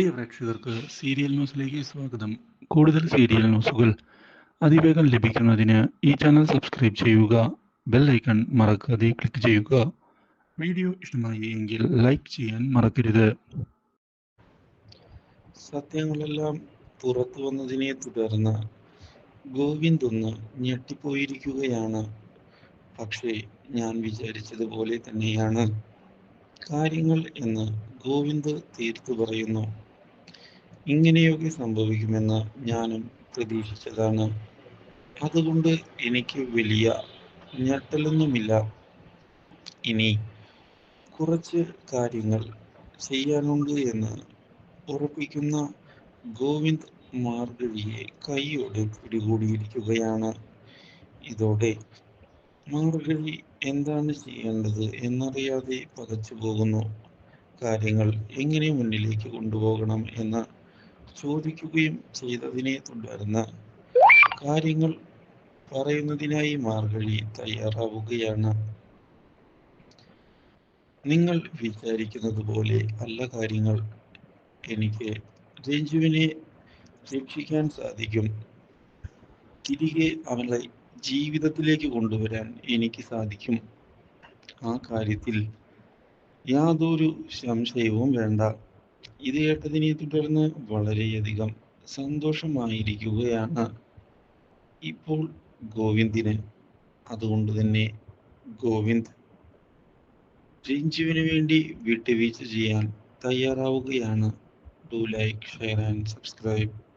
പ്രിയ പ്രേക്ഷകർക്ക് സീരിയൽ ന്യൂസിലേക്ക് സ്വാഗതം. കൂടുതൽ സീരിയൽ ന്യൂസുകൾ അതിവേഗം ലഭിക്കുന്നതിന് ഈ ചാനൽ സബ്സ്ക്രൈബ് ചെയ്യുക ബെൽ ഐക്കൺ മറക്കാതെ ക്ലിക്ക് ചെയ്യുക. വീഡിയോ ഇഷ്ടമായി എങ്കിൽ ലൈക്ക് ചെയ്യാൻ മറക്കരുത്. സത്യങ്ങളെല്ലാം പുറത്തു വന്നതിനെ തുടർന്ന് ഗോവിന്ദ് ഒന്ന് ഞെട്ടിപ്പോയിരിക്കുകയാണ്. പക്ഷേ ഞാൻ വിചാരിച്ചതുപോലെ തന്നെയാണ്. കാര്യങ്ങൾ എന്ന് ഗോവിന്ദ് തീർത്തു പറയുന്നു. ഇങ്ങനെയൊക്കെ സംഭവിക്കുമെന്ന് ഞാനും പ്രതീക്ഷിച്ചതാണ്. അതുകൊണ്ട് എനിക്ക് വലിയ ഞെട്ടലൊന്നുമില്ല. ഇനി കുറച്ച് കാര്യങ്ങൾ ചെയ്യാനുണ്ട് എന്ന് ഉറപ്പിക്കുന്ന ഗോവിന്ദ് മാർഗഴിയെ കൈയോടെ പിടികൂടിയിരിക്കുകയാണ്. ഇതോടെ മാർഗഴി എന്താണ് ചെയ്യേണ്ടത് എന്നറിയാതെ പകച്ചു പോകുന്നു കാര്യങ്ങൾ എങ്ങനെ മുന്നിലേക്ക് കൊണ്ടുപോകണം എന്ന് ചോദിക്കുകയും ചെയ്തതിനെ തുടർന്ന് കാര്യങ്ങൾ പറയുന്നതിനായി മാർഗഴി തയ്യാറാവുകയാണ്. നിങ്ങൾ വിചാരിക്കുന്നത് പോലെ അല്ല കാര്യങ്ങൾ. എനിക്ക് രഞ്ജുവിനെ രക്ഷിക്കാൻ സാധിക്കും. തിരികെ അവളെ ജീവിതത്തിലേക്ക് കൊണ്ടുവരാൻ എനിക്ക് സാധിക്കും. ആ കാര്യത്തിൽ യാതൊരു സംശയവും വേണ്ട. ഇത് കേട്ടതിനെ തുടർന്ന് വളരെയധികം സന്തോഷമായിരിക്കുകയാണ്. ഇപ്പോൾ ഗോവിന്ദിന് അതുകൊണ്ട് തന്നെ ഗോവിന്ദ് രഞ്ജുവിന് വേണ്ടി വിട്ടുവീഴ്ച ചെയ്യാൻ തയ്യാറാവുകയാണ്. Do like share and subscribe